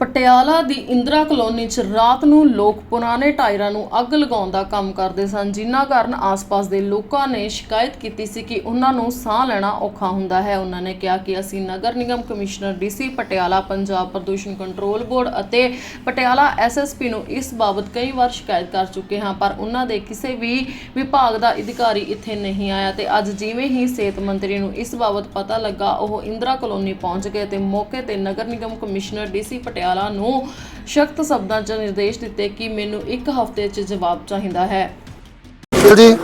ਪਟਿਆਲਾ ਦੀ Indira colony 'ਚ ਰਾਤ ਨੂੰ ਲੋਕ ਪੁਰਾਣੇ ਟਾਇਰਾਂ ਨੂੰ ਅੱਗ ਲਗਾਉਣ ਦਾ ਕੰਮ ਕਰਦੇ ਸਨ। ਜਿਨ੍ਹਾਂ ਕਾਰਨ ਆਸ-ਪਾਸ ਦੇ ਲੋਕਾਂ ਨੇ ਸ਼ਿਕਾਇਤ ਕੀਤੀ ਸੀ ਕਿ ਉਹਨਾਂ ਨੂੰ ਸਾਹ ਲੈਣਾ ਔਖਾ ਹੁੰਦਾ ਹੈ। ਉਹਨਾਂ ਨੇ ਕਿਹਾ ਕਿ ਅਸੀਂ ਨਗਰ ਨਿਗਮ ਕਮਿਸ਼ਨਰ ਡੀਸੀ ਪਟਿਆਲਾ, ਪੰਜਾਬ ਪ੍ਰਦੂਸ਼ਣ ਕੰਟਰੋਲ ਬੋਰਡ ਅਤੇ ਪਟਿਆਲਾ ਐਸਐਸਪੀ ਨੂੰ ਇਸ ਬਾਬਤ ਕਈ ਵਾਰ ਸ਼ਿਕਾਇਤ ਕਰ ਚੁੱਕੇ ਹਾਂ, ਪਰ ਉਹਨਾਂ ਦੇ ਕਿਸੇ ਵੀ ਵਿਭਾਗ ਦਾ ਅਧਿਕਾਰੀ ਇੱਥੇ ਨਹੀਂ ਆਇਆ ਤੇ ਅੱਜ ਜਿਵੇਂ ਹੀ ਸਿਹਤ ਮੰਤਰੀ ਨੂੰ ਇਸ ਬਾਬਤ ਪਤਾ ਲੱਗਾ, ਉਹ ਇੰਦਰਾ ਕਲੋਨੀ ਪਹੁੰਚ ਗਏ ਤੇ ਮੌਕੇ ਤੇ ਨਗਰ ਨਿਗਮ ਕਮਿਸ਼ਨਰ ਡੀਸੀ ਪਟਿਆਲਾ ਨੂੰ ਸਖਤ ਸ਼ਬਦਾਂ 'ਚ ਨਿਰਦੇਸ਼ ਦਿੱਤੇ ਕਿ ਮੈਨੂੰ ਇੱਕ ਹਫ਼ਤੇ 'ਚ ਜਵਾਬ ਚਾਹੀਦਾ ਹੈ। ਜੀ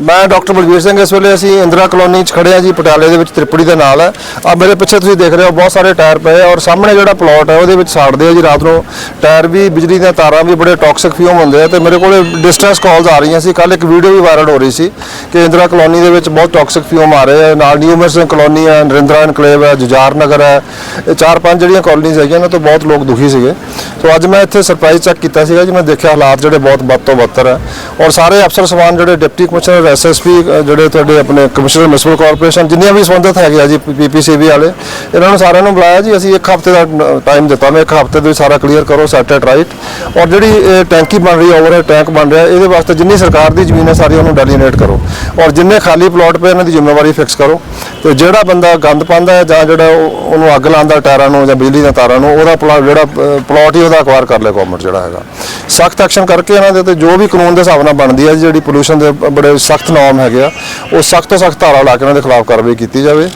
ਮੈਂ ਡਾਕਟਰ ਬਲਵੀਰ ਸਿੰਘ ਇਸ ਵੇਲੇ ਅਸੀਂ ਇੰਦਰਾ ਕਲੋਨੀ 'ਚ ਖੜੇ ਆ ਜੀ, ਪਟਿਆਲੇ ਦੇ ਵਿੱਚ ਤ੍ਰਿਪੜੀ ਦੇ ਨਾਲ। ਹੈ ਆ ਮੇਰੇ ਪਿੱਛੇ ਤੁਸੀਂ ਦੇਖ ਰਹੇ ਹੋ, ਬਹੁਤ ਸਾਰੇ ਟਾਇਰ ਪਏ ਔਰ ਸਾਹਮਣੇ ਜਿਹੜਾ ਪਲਾਟ ਹੈ, ਉਹਦੇ ਵਿੱਚ ਸਾੜਦੇ ਆ ਜੀ ਰਾਤ ਨੂੰ। ਟਾਇਰ ਵੀ, ਬਿਜਲੀ ਦੀਆਂ ਤਾਰਾਂ ਵੀ ਬੜੇ ਟੌਕਸਿਕ ਫਿਊਮ ਹੁੰਦੇ ਆ ਤੇ ਮੇਰੇ ਕੋਲੇ ਡਿਸਟੈਂਸ ਕਾਲਸ ਆ ਰਹੀਆਂ ਸੀ। ਕੱਲ ਇੱਕ ਵੀਡੀਓ ਵੀ ਵਾਇਰਲ ਹੋ ਰਹੀ ਸੀ ਕਿ ਇੰਦਰਾ ਕਲੋਨੀ ਦੇ ਵਿੱਚ ਬਹੁਤ ਟੌਕਸਿਕ ਫਿਊਮ ਆ ਰਹੇ ਆ। ਨਾਲ ਨਿਊਮਰਸ ਕਲੋਨੀ ਹੈ ਨਰਿੰਦਰਾ ਇਨਕਲੇਵ ਹੈ ਜੁਜਾਰ ਨਗਰ ਹੈ ਇਹ ਚਾਰ ਪੰਜ ਜਿਹੜੀਆਂ ਕਾਲੋਨੀਜ਼ ਹੈਗੀਆਂ ਨੇ ਤੋਂ ਬਹੁਤ ਲੋਕ ਦੁਖੀ ਸੀਗੇ। ਸੋ ਅੱਜ ਮੈਂ ਇੱਥੇ ਸਰਪ੍ਰਾਈਜ਼ ਚੈੱਕ ਕੀਤਾ ਸੀਗਾ ਜੀ। ਮੈਂ ਦੇਖਿਆ ਹਾਲਾਤ ਜਿਹੜੇ ਬਹੁਤ ਬਦ ਤੋਂ ਬੱਤਰ ਹੈ ਔਰ ਸਾਰੇ ਅਫਸਰ ਸਮਾਨ ਜਿਹੜੇ, ਡਿਪਟੀ ਕਮਿਸ਼ਨਰ ਐਸਐਸਪੀ ਜਿਹੜੇ ਤੁਹਾਡੇ ਆਪਣੇ ਕਮਿਸ਼ਨਰ ਮਿਊਨਿਸਪਲ ਕਾਰਪੋਰੇਸ਼ਨ ਜਿੰਨੀਆਂ ਵੀ ਸੰਬੰਧਿਤ ਹੈਗੇ ਆ ਜੀ ਪੀਪੀਸੀਬੀ ਵਾਲੇ, ਇਹਨਾਂ ਨੂੰ ਸਾਰਿਆਂ ਨੂੰ ਬੁਲਾਇਆ ਜੀ, ਅਸੀਂ ਇੱਕ ਹਫ਼ਤੇ ਦਾ ਟਾਈਮ ਦਿੱਤਾ। ਮੈਂ ਇੱਕ ਹਫ਼ਤੇ ਦੇ ਵਿੱਚ ਸਾਰਾ ਕਲੀਅਰ ਕਰੋ ਸੈਟ ਐਟ ਰਾਈਟ ਔਰ ਜਿਹੜੀ, ਇਹ ਟੈਂਕੀ ਬਣ ਰਹੀ ਹੈ ਓਵਰ ਟੈਂਕ ਬਣ ਰਿਹਾ, ਇਹਦੇ ਵਾਸਤੇ ਜਿੰਨੀ ਸਰਕਾਰ ਦੀ ਜ਼ਮੀਨ ਹੈ, ਸਾਰੀ ਉਹਨੂੰ ਡੈਲੀਨੇਟ ਕਰੋ। ਔਰ ਜਿੰਨੇ ਖਾਲੀ ਪਲਾਟ ਪਏ ਇਹਨਾਂ ਦੀ ਜ਼ਿੰਮੇਵਾਰੀ ਫਿਕਸ ਕਰੋ। ਤੇ ਜਿਹੜਾ ਬੰਦਾ ਗੰਦ ਪਾਉਂਦਾ ਹੈ, ਜਾਂ ਜਿਹੜਾ ਉਹਨੂੰ ਅੱਗ ਲਾਉਂਦਾ ਟਾਇਰਾਂ ਨੂੰ, ਜਾਂ ਬਿਜਲੀ ਦੀਆਂ ਤਾਰਾਂ ਨੂੰ, ਉਹਦਾ ਪਲਾ ਜਿਹੜਾ ਪਲਾਟ ਹੀ ਉਹਦਾ ਅਕਵਾਇਰ ਕਰ ਲੈ ਗਵਰਨਮੈਂਟ ਜਿਹੜਾ ਹੈਗਾ। ਸਖਤ ਐਕਸ਼ਨ ਕਰਕੇ ਇਹਨਾਂ ਦੇ ਤੇ ਜੋ ਵੀ ਕਾਨੂੰਨ ਦੇ ਹਿਸਾਬ ਨਾਲ ਬਣਦੀ ਹੈ, ਜਿਹੜੀ ਪੋਲੂਸ਼ਨ ਦੇ ਬੜੇ ਸਖਤ ਨਿਯਮ ਹੈਗੇ ਆ, ਉਹ ਸਖਤ ਤੋਂ ਸਖਤ ਧਾਰਾ ਲਾ ਕੇ ਉਹਨਾਂ ਦੇ ਖਿਲਾਫ ਕਾਰਵਾਈ ਕੀਤੀ ਜਾਵੇ।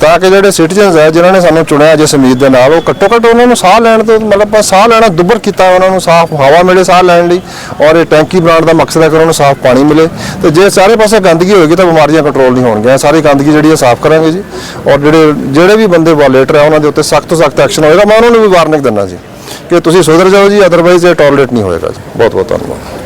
ਤਾਂ ਕਿ ਜਿਹੜੇ ਸਿਟੀਜ਼ਨਸ ਹੈ ਜਿਨ੍ਹਾਂ ਨੇ ਸਾਨੂੰ ਚੁਣਿਆ ਜਿਸ ਉਮੀਦ ਦੇ ਨਾਲ, ਉਹ ਘੱਟੋ ਘੱਟ ਉਹਨਾਂ ਨੂੰ ਸਾਹ ਲੈਣ ਤੋਂ, ਮਤਲਬ ਆਪਾਂ ਸਾਹ ਲੈਣਾ ਦੁੱਬਰ ਕੀਤਾ ਉਹਨਾਂ ਨੂੰ, ਸਾਫ਼ ਹਵਾ ਮਿਲੇ ਸਾਹ ਲੈਣ ਲਈ, ਔਰ ਇਹ ਟੈਂਕੀ ਬਣਾਉਣ ਦਾ ਮਕਸਦ ਹੈ ਕਿ ਉਹਨਾਂ ਨੂੰ ਸਾਫ਼ ਪਾਣੀ ਮਿਲੇ। ਤੇ ਜੇ ਸਾਰੇ ਪਾਸੇ ਗੰਦਗੀ ਹੋਏਗੀ ਤਾਂ ਬਿਮਾਰੀਆਂ ਕੰਟਰੋਲ ਨਹੀਂ ਹੋਣਗੀਆਂ। ਸਾਰੀ ਗੰਦਗੀ ਜਿਹੜੀ ਹੈ ਸਾਫ਼ ਕਰਾਂਗੇ ਜੀ। ਔਰ ਜਿਹੜੇ ਜਿਹੜੇ ਵੀ ਬੰਦੇ ਵਾਲੇਟਰ ਹੈ ਉਹਨਾਂ ਦੇ ਉੱਤੇ ਸਖਤ ਤੋਂ ਸਖਤ ਐਕਸ਼ਨ ਹੋਏਗਾ। ਮੈਂ ਉਹਨਾਂ ਨੂੰ ਵੀ ਵਾਰਨਿੰਗ ਦਿੰਦਾ ਜੀ, ਕਿ ਤੁਸੀਂ ਸੁਧਰ ਜਾਓ ਜੀ ਅਦਰਵਾਈਜ਼ ਇਹ ਟੋਲਰੇਟ ਨਹੀਂ ਹੋਏਗਾ ਜੀ। ਬਹੁਤ ਬਹੁਤ ਧੰਨਵਾਦ।